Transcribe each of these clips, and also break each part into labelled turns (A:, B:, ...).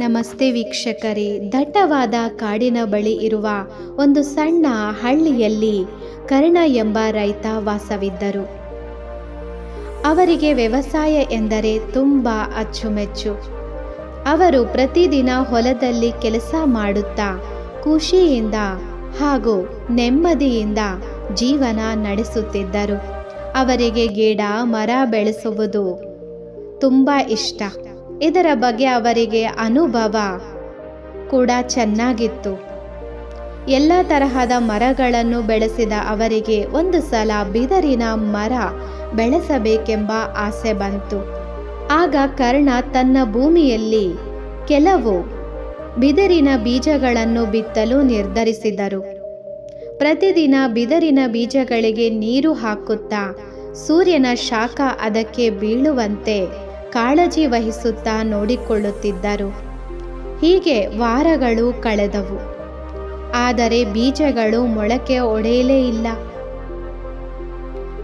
A: ನಮಸ್ತೆ ವೀಕ್ಷಕರೇ. ದಟ್ಟವಾದ ಕಾಡಿನ ಬಳಿ ಇರುವ ಒಂದು ಸಣ್ಣ ಹಳ್ಳಿಯಲ್ಲಿ ಕರ್ಣ ಎಂಬ ರೈತ ವಾಸವಿದ್ದರು. ಅವರಿಗೆ ವ್ಯವಸಾಯ ಎಂದರೆ ತುಂಬ ಅಚ್ಚುಮೆಚ್ಚು. ಅವರು ಪ್ರತಿದಿನ ಹೊಲದಲ್ಲಿ ಕೆಲಸ ಮಾಡುತ್ತಾ ಖುಷಿಯಿಂದ ಹಾಗೂ ನೆಮ್ಮದಿಯಿಂದ ಜೀವನ ನಡೆಸುತ್ತಿದ್ದರು. ಅವರಿಗೆ ಗಿಡ, ಮರ ಬೆಳೆಸುವುದು ತುಂಬ ಇಷ್ಟ. ಇದರ ಬಗ್ಗೆ ಅವರಿಗೆ ಅನುಭವ ಕೂಡ ಚೆನ್ನಾಗಿತ್ತು. ಎಲ್ಲ ತರಹದ ಮರಗಳನ್ನು ಬೆಳೆಸಿದ ಅವರಿಗೆ ಒಂದು ಸಲ ಬಿದರಿನ ಮರ ಬೆಳೆಸಬೇಕೆಂಬ ಆಸೆ ಬಂತು. ಆಗ ಕರ್ಣ ತನ್ನ ಭೂಮಿಯಲ್ಲಿ ಕೆಲವು ಬಿದರಿನ ಬೀಜಗಳನ್ನು ಬಿತ್ತಲು ನಿರ್ಧರಿಸಿದರು. ಪ್ರತಿದಿನ ಬಿದರಿನ ಬೀಜಗಳಿಗೆ ನೀರು ಹಾಕುತ್ತಾ ಸೂರ್ಯನ ಶಾಖ ಅದಕ್ಕೆ ಬೀಳುವಂತೆ ಕಾಳಜಿ ವಹಿಸುತ್ತಾ ನೋಡಿಕೊಳ್ಳುತ್ತಿದ್ದರು. ಹೀಗೆ ವಾರಗಳು ಕಳೆದವು. ಆದರೆ ಬೀಜಗಳು ಮೊಳಕೆ ಒಡೆಯಲೇ ಇಲ್ಲ.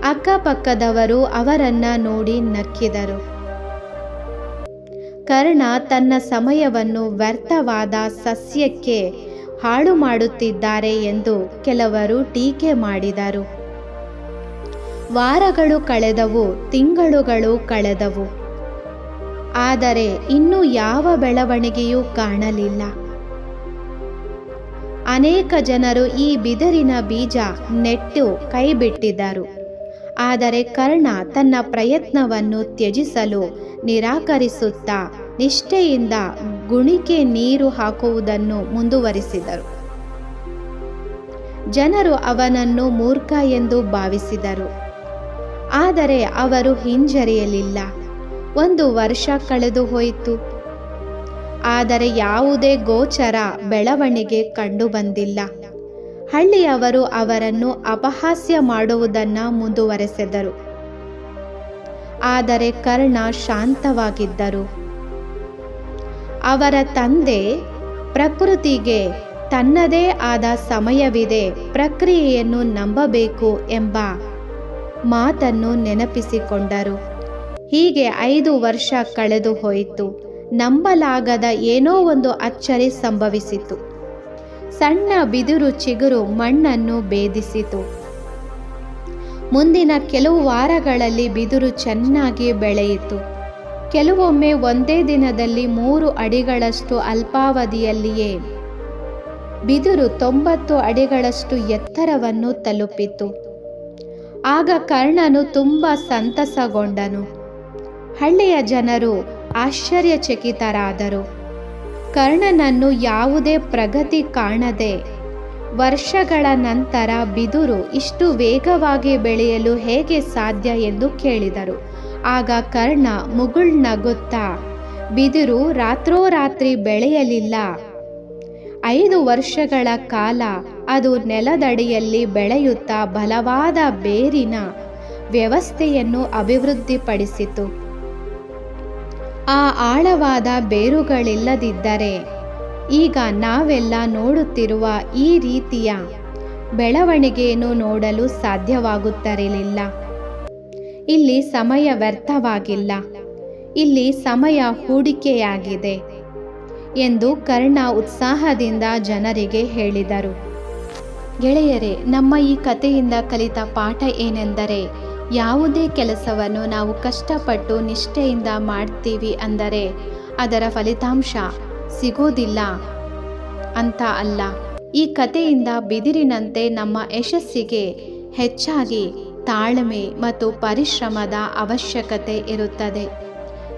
A: ಅಕ್ಕಪಕ್ಕದವರು ಅವರನ್ನ ನೋಡಿ ನಕ್ಕಿದರು. ಕರ್ಣ ತನ್ನ ಸಮಯವನ್ನು ವ್ಯರ್ಥವಾದ ಸಸ್ಯಕ್ಕೆ ಹಾಳು ಮಾಡುತ್ತಿದ್ದಾರೆ ಎಂದು ಕೆಲವರು ಟೀಕೆ ಮಾಡಿದರು. ವಾರಗಳು ಕಳೆದವು, ತಿಂಗಳುಗಳು ಕಳೆದವು. ಆದರೆ ಇನ್ನೂ ಯಾವ ಬೆಳವಣಿಗೆಯೂ ಕಾಣಲಿಲ್ಲ. ಅನೇಕ ಜನರು ಈ ಬಿದಿರಿನ ಬೀಜ ನೆಟ್ಟು ಕೈಬಿಟ್ಟಿದ್ದರು. ಆದರೆ ಕರ್ಣ ತನ್ನ ಪ್ರಯತ್ನವನ್ನು ತ್ಯಜಿಸಲು ನಿರಾಕರಿಸುತ್ತಾ ನಿಷ್ಠೆಯಿಂದ ಗುಣಿಕೆ ನೀರು ಹಾಕುವುದನ್ನು ಮುಂದುವರಿಸಿದರು. ಜನರು ಅವನನ್ನು ಮೂರ್ಖ ಎಂದು ಭಾವಿಸಿದರು. ಆದರೆ ಅವರು ಹಿಂಜರಿಯಲಿಲ್ಲ. ಒಂದು ವರ್ಷ ಕಳೆದು ಹೋಯಿತು. ಆದರೆ ಯಾವುದೇ ಗೋಚರ ಬೆಳವಣಿಗೆ ಕಂಡುಬಂದಿಲ್ಲ ಹಳ್ಳಿಯವರು ಅವರನ್ನು ಅಪಹಾಸ್ಯ ಮಾಡುವುದನ್ನು ಮುಂದುವರೆಸಿದರು. ಆದರೆ ಕರ್ಣ ಶಾಂತವಾಗಿದ್ದರು. ಅವರ ತಂದೆ ಪ್ರಕೃತಿಗೆ ತನ್ನದೇ ಆದ ಸಮಯವಿದೆ ಪ್ರಕ್ರಿಯೆಯನ್ನು ನಂಬಬೇಕು ಎಂಬ ಮಾತನ್ನು ನೆನಪಿಸಿಕೊಂಡರು. ಹೀಗೆ ಐದು ವರ್ಷ ಕಳೆದು ಹೋಯಿತು. ನಂಬಲಾಗದ ಏನೋ ಒಂದು ಅಚ್ಚರಿ ಸಂಭವಿಸಿತು. ಸಣ್ಣ ಬಿದಿರು ಚಿಗುರು ಮಣ್ಣನ್ನು ಭೇದಿಸಿತು. ಮುಂದಿನ ಕೆಲವು ವಾರಗಳಲ್ಲಿ ಬಿದಿರು ಚೆನ್ನಾಗಿ ಬೆಳೆಯಿತು. ಕೆಲವೊಮ್ಮೆ ಒಂದೇ ದಿನದಲ್ಲಿ ಮೂರು ಅಡಿಗಳಷ್ಟು ಅಲ್ಪಾವಧಿಯಲ್ಲಿಯೇ ಬಿದಿರು ತೊಂಬತ್ತು ಅಡಿಗಳಷ್ಟು ಎತ್ತರವನ್ನು ತಲುಪಿತು. ಆಗ ಕರ್ಣನು ತುಂಬ ಸಂತಸಗೊಂಡನು. ಹಳ್ಳಿಯ ಜನರು ಆಶ್ಚರ್ಯಚಕಿತರಾದರು. ಕರ್ಣನನ್ನು ಯಾವುದೇ ಪ್ರಗತಿ ಕಾಣದೆ ವರ್ಷಗಳ ನಂತರ ಬಿದುರು ಇಷ್ಟು ವೇಗವಾಗಿ ಬೆಳೆಯಲು ಹೇಗೆ ಸಾಧ್ಯ ಎಂದು ಕೇಳಿದರು. ಆಗ ಕರ್ಣ ಮುಗುಳ್ನಗುತ್ತಾ ಬಿದಿರು, ರಾತ್ರೋರಾತ್ರಿ ಬೆಳೆಯಲಿಲ್ಲ. ಐದು ವರ್ಷಗಳ ಕಾಲ ಅದು ನೆಲದಡಿಯಲ್ಲಿ ಬೆಳೆಯುತ್ತಾ ಬಲವಾದ ಬೇರಿನ ವ್ಯವಸ್ಥೆಯನ್ನು ಅಭಿವೃದ್ಧಿಪಡಿಸಿತು. ಆ ಆಳವಾದ ಬೇರುಗಳಿಲ್ಲದಿದ್ದರೆ ಈಗ ನಾವೆಲ್ಲ ನೋಡುತ್ತಿರುವ ಈ ರೀತಿಯ ಬೆಳವಣಿಗೆಯನ್ನು ನೋಡಲು ಸಾಧ್ಯವಾಗುತ್ತಿರಲಿಲ್ಲ ಇಲ್ಲಿ ಸಮಯ ವ್ಯರ್ಥವಾಗಿಲ್ಲ. ಇಲ್ಲಿ ಸಮಯ ಹೂಡಿಕೆಯಾಗಿದೆ ಎಂದು ಕರ್ಣ ಉತ್ಸಾಹದಿಂದ ಜನರಿಗೆ ಹೇಳಿದರು. ಗೆಳೆಯರೇ, ನಮ್ಮ ಈ ಕಥೆಯಿಂದ ಕಲಿತ ಪಾಠ ಏನೆಂದರೆ ಯಾವುದೇ ಕೆಲಸವನ್ನು ನಾವು ಕಷ್ಟಪಟ್ಟು ನಿಷ್ಠೆಯಿಂದ ಮಾಡ್ತೀವಿ ಅಂದರೆ ಅದರ ಫಲಿತಾಂಶ ಸಿಗೋದಿಲ್ಲ ಅಂತ ಅಲ್ಲ. ಈ ಕಥೆಯಿಂದ ಬಿದಿರಿನಂತೆ ನಮ್ಮ ಯಶಸ್ಸಿಗೆ ಹೆಚ್ಚಾಗಿ ತಾಳ್ಮೆ ಮತ್ತು ಪರಿಶ್ರಮದ ಅವಶ್ಯಕತೆ ಇರುತ್ತದೆ.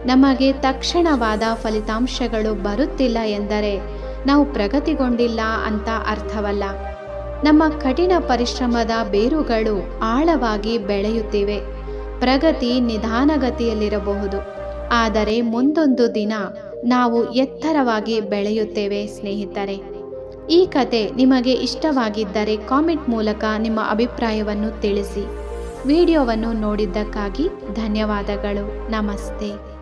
A: ನಮಗೆ ತಕ್ಷಣವಾದ ಫಲಿತಾಂಶಗಳು ಬರುತ್ತಿಲ್ಲ ಎಂದರೆ ನಾವು ಪ್ರಗತಿಗೊಂಡಿಲ್ಲ ಅಂತ ಅರ್ಥವಲ್ಲ. ನಮ್ಮ ಕಠಿಣ ಪರಿಶ್ರಮದ ಬೇರುಗಳು ಆಳವಾಗಿ ಬೆಳೆಯುತ್ತಿವೆ. ಪ್ರಗತಿ ನಿಧಾನಗತಿಯಲ್ಲಿರಬಹುದು. ಆದರೆ ಮುಂದೊಂದು ದಿನ ನಾವು ಎತ್ತರವಾಗಿ ಬೆಳೆಯುತ್ತೇವೆ ಸ್ನೇಹಿತರೆ. ಈ ಕತೆ ನಿಮಗೆ ಇಷ್ಟವಾಗಿದ್ದರೆ ಕಾಮೆಂಟ್ ಮೂಲಕ ನಿಮ್ಮ ಅಭಿಪ್ರಾಯವನ್ನು ತಿಳಿಸಿ. ವಿಡಿಯೋವನ್ನು ನೋಡಿದ್ದಕ್ಕಾಗಿ ಧನ್ಯವಾದಗಳು. ನಮಸ್ತೆ.